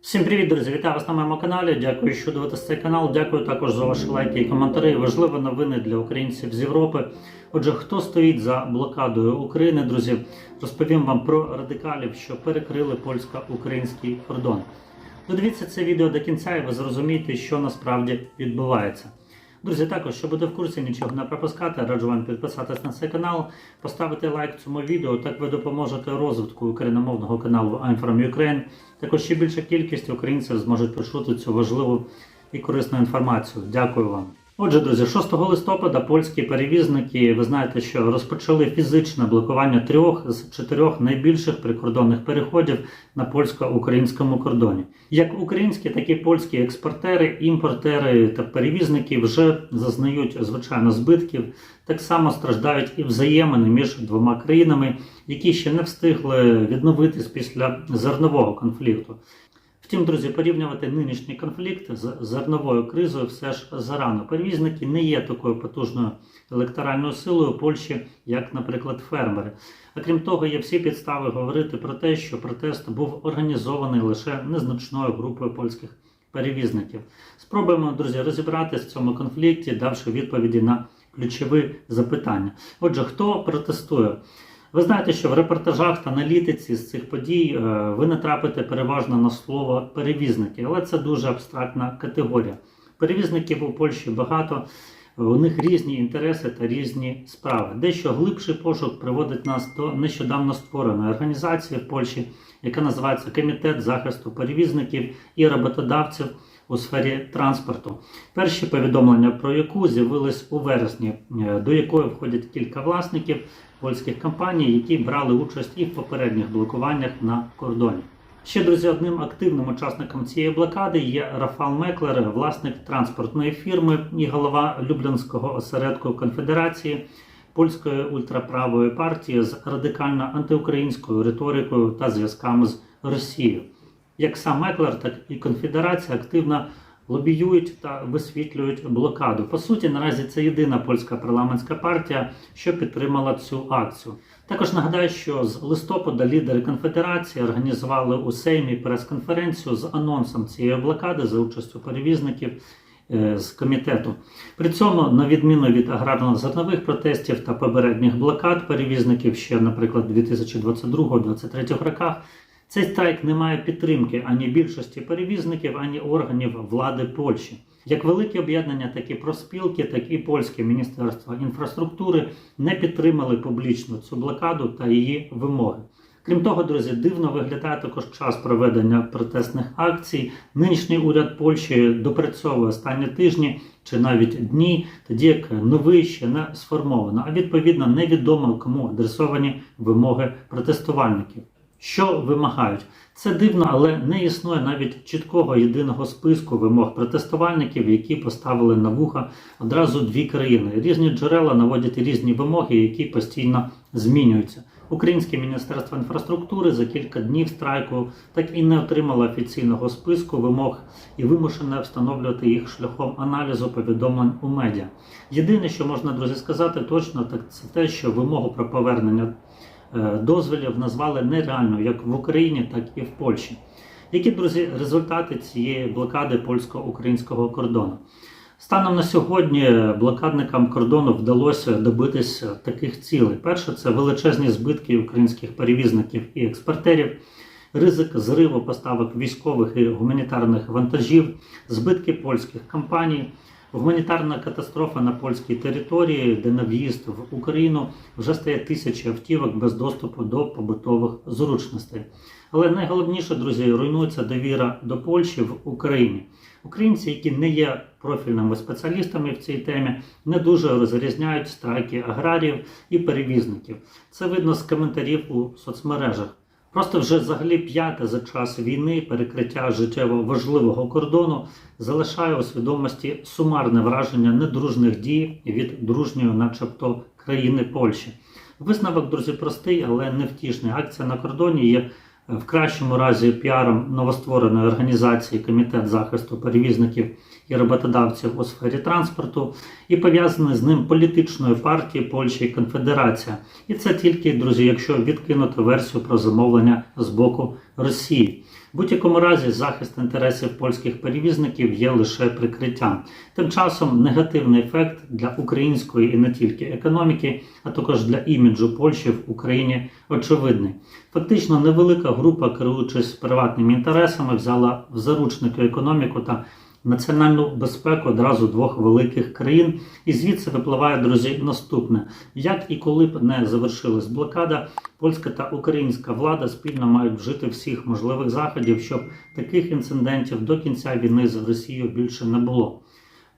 Всім привіт, друзі! Вітаю вас на моєму каналі. Дякую, що дивитесь цей канал. Дякую також за ваші лайки і коментарі. Важливі новини для українців з Європи. Отже, хто стоїть за блокадою України, друзі, розповім вам про радикалів, що перекрили польсько-український кордон. Додивіться це відео до кінця, і ви зрозумієте, що насправді відбувається. Друзі, також, щоб бути в курсі, нічого не пропускати, раджу вам підписатись на цей канал, поставити лайк цьому відео. Так ви допоможете розвитку україномовного каналу I'm from Ukraine. Також ще більша кількість українців зможуть почути цю важливу і корисну інформацію. Дякую вам. Отже, друзі, 6 листопада польські перевізники, ви знаєте, що розпочали фізичне блокування трьох з чотирьох найбільших прикордонних переходів на польсько-українському кордоні. Як українські, так і польські експортери, імпортери та перевізники вже зазнають звичайно збитків. Так само страждають і взаємини між двома країнами, які ще не встигли відновитись після зернового конфлікту. Втім, друзі, порівнювати нинішній конфлікт з зерновою кризою все ж зарано. Перевізники не є такою потужною електоральною силою Польщі, як, наприклад, фермери. А крім того, є всі підстави говорити про те, що протест був організований лише незначною групою польських перевізників. Спробуємо, друзі, розібратися в цьому конфлікті, давши відповіді на ключові запитання. Отже, хто протестує? Ви знаєте, що в репортажах та аналітиці з цих подій е, ви натрапите переважно на слово перевізники, але це дуже абстрактна категорія. Перевізників у Польщі багато, у них різні інтереси та різні справи. Дещо глибший пошук приводить нас до нещодавно створеної організації в Польщі, яка називається Комітет захисту перевізників і роботодавців у сфері транспорту. Перші повідомлення про яку з'явились у вересні, е, до якої входять кілька власників польських компаній, які брали участь і в попередніх блокуваннях на кордоні. Ще друзі, одним активним учасником цієї блокади є Рафал Меклер, власник транспортної фірми і голова Люблінського осередку конфедерації польської ультраправої партії з радикально антиукраїнською риторикою та зв'язками з Росією. Як сам Меклер, так і конфедерація активно лобіюють та висвітлюють блокаду. По суті, наразі це єдина польська парламентська партія, що підтримала цю акцію. Також нагадаю, що з листопада лідери конфедерації організували у Сеймі прес-конференцію з анонсом цієї блокади за участю перевізників е, з комітету. При цьому, на відміну від аграрно-зернових протестів та попередніх блокад перевізників ще, наприклад, 2022-2023 роках. Цей страйк не має підтримки ані більшості перевізників, ані органів влади Польщі. Як великі об'єднання, так і проспілки, так і польське міністерство інфраструктури не підтримали публічно цю блокаду та її вимоги. Крім того, друзі, дивно виглядає також час проведення протестних акцій. Нинішній уряд Польщі допрацьовує останні тижні чи навіть дні, тоді як новий ще не сформовано, а відповідно невідомо кому адресовані вимоги протестувальників. Що вимагають? Це дивно, але не існує навіть чіткого єдиного списку вимог протестувальників, які поставили на вуха одразу дві країни. Різні джерела наводять різні вимоги, які постійно змінюються. Українське міністерство інфраструктури за кілька днів страйку так і не отримало офіційного списку вимог і вимушене встановлювати їх шляхом аналізу повідомлень у медіа. Єдине, що можна друзі сказати точно, так це те, що вимогу про повернення дозволів назвали нереальною як в Україні, так і в Польщі. Які друзі результати цієї блокади польсько-українського кордону? Станом на сьогодні блокадникам кордону вдалося добитися таких цілей. Перше це величезні збитки українських перевізників і експортерів, ризик зриву поставок військових і гуманітарних вантажів, збитки польських компаній, гуманітарна катастрофа на польській території, де на в'їзд в Україну вже стає тисячі автівок без доступу до побутових зручностей. Але найголовніше, друзі, руйнується довіра до Польщі в Україні. Українці, які не є профільними спеціалістами в цій темі, не дуже розрізняють страйки аграріїв і перевізників. Це видно з коментарів у соцмережах. Просто вже взагалі п'яте за час війни перекриття життєво важливого кордону залишає у свідомості сумарне враження недружних дій від дружньої, начебто, країни Польщі. Висновок, друзі, простий, але невтішний. Акція на кордоні є в кращому разі піаром новоствореної організації Комітет захисту перевізників і роботодавців у сфері транспорту і пов'язаний з ним політичною партією Польщі Конфедерація. І це тільки, друзі, якщо відкинути версію про замовлення з боку Росії. В будь-якому разі захист інтересів польських перевізників є лише прикриттям. Тим часом негативний ефект для української і не тільки економіки, а також для іміджу Польщі в Україні очевидний. Фактично, невелика група, керуючись приватними інтересами, взяла в заручники економіку та національну безпеку одразу двох великих країн. І звідси випливає, друзі, наступне: як і коли б не завершилась блокада, польська та українська влада спільно мають вжити всіх можливих заходів, щоб таких інцидентів до кінця війни з Росією більше не було.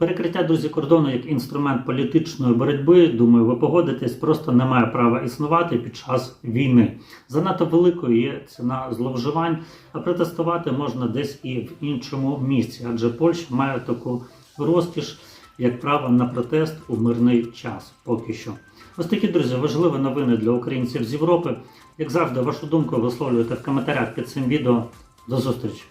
Перекриття друзі кордону як інструмент політичної боротьби, думаю, ви погодитесь, просто не має права існувати під час війни. Занадто великою є ціна зловживань, а протестувати можна десь і в іншому місці, адже Польща має таку розкіш, як право на протест у мирний час. Поки що. Ось такі друзі, важливі новини для українців з Європи. Як завжди, вашу думку висловлюйте в коментарях під цим відео. До зустрічі!